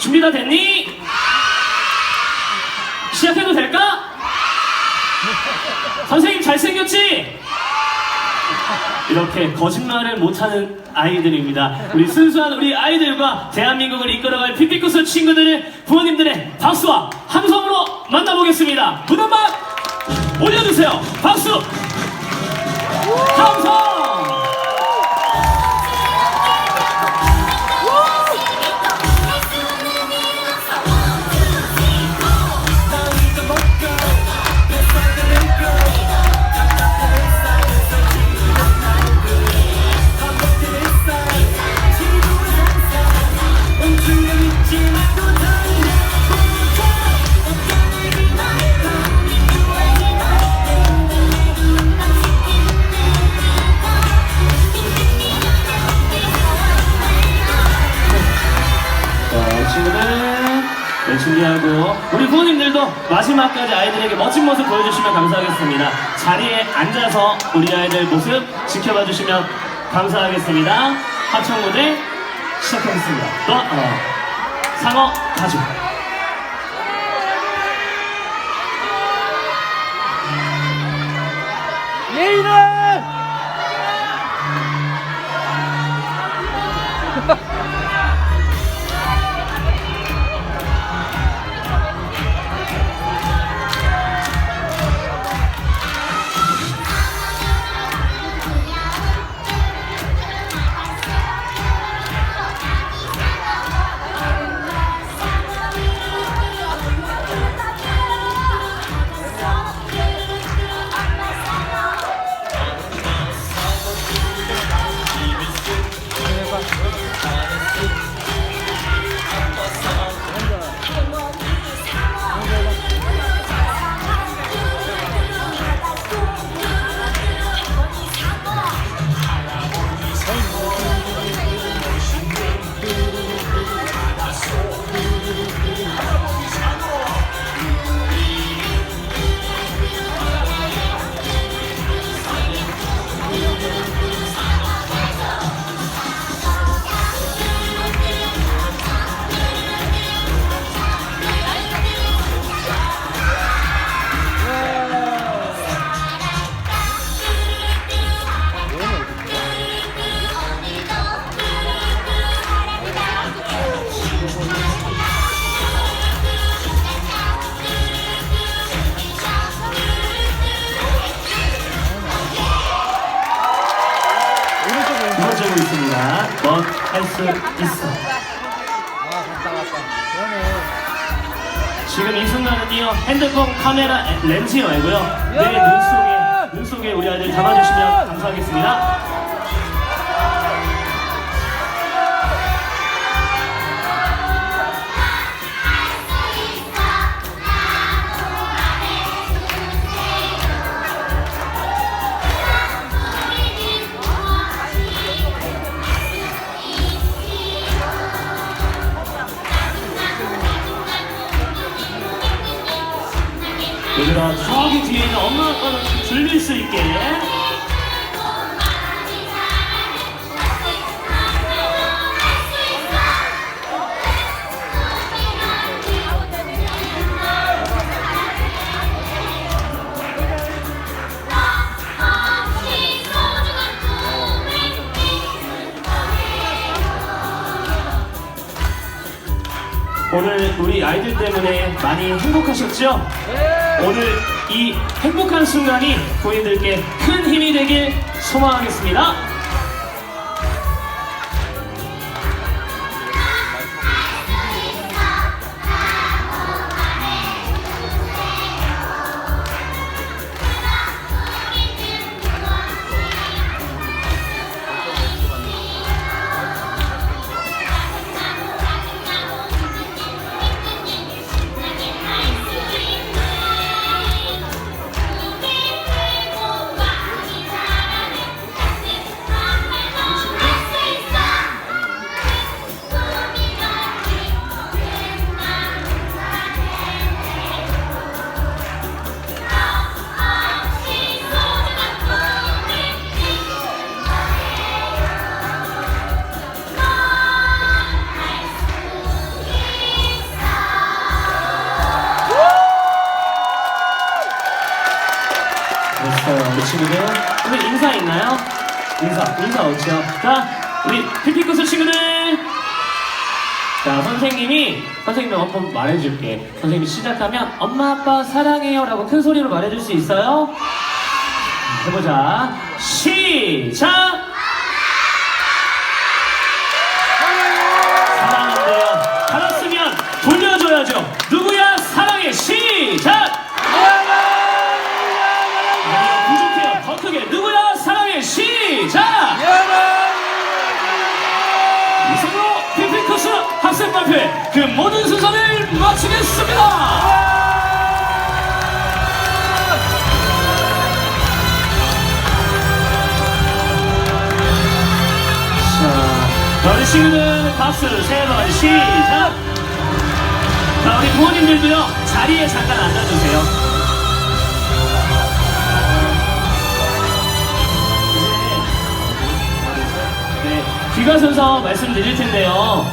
준비 다 됐니? 시작해도 될까? 선생님 잘생겼지? 이렇게 거짓말을 못하는 아이들입니다. 우리 순수한 우리 아이들과 대한민국을 이끌어갈 피피쿠스 친구들의 부모님들의 박수와 함성으로 만나보겠습니다. 부담만 올려주세요. 박수! 친구들 네, 준비하고 우리 부모님들도 마지막까지 아이들에게 멋진 모습 보여주시면 감사하겠습니다. 자리에 앉아서 우리 아이들 모습 지켜봐 주시면 감사하겠습니다. 합창 무대 시작하겠습니다. 또 어, 상어 가족. 곡 있습니다. 넌 할 수 있어. 지금 이 순간은요 핸드폰 카메라 렌즈 말고요 내 눈 속에 눈 속에 우리 아이들 담아주시면 감사하겠습니다. 얘들아 저기 뒤에 있는 엄마 아빠는 들릴 수 있게 오늘 우리 아이들 때문에 많이 행복하셨죠? 오늘 이 행복한 순간이 고인들께 큰 힘이 되길 소망하겠습니다. 우리 친구들. 우리 인사 있나요? 인사, 인사 없죠? 자, 우리 피피쿠스 친구들. 자, 선생님이, 선생님이 한번 말해줄게. 선생님이 시작하면, 엄마, 아빠 사랑해요. 라고 큰 소리로 말해줄 수 있어요? 해보자. 시작! 친구들 박수 세 번 시작. 자, 우리 부모님들도요 자리에 잠깐 앉아주세요. 네, 귀가 순서 말씀드릴 텐데요.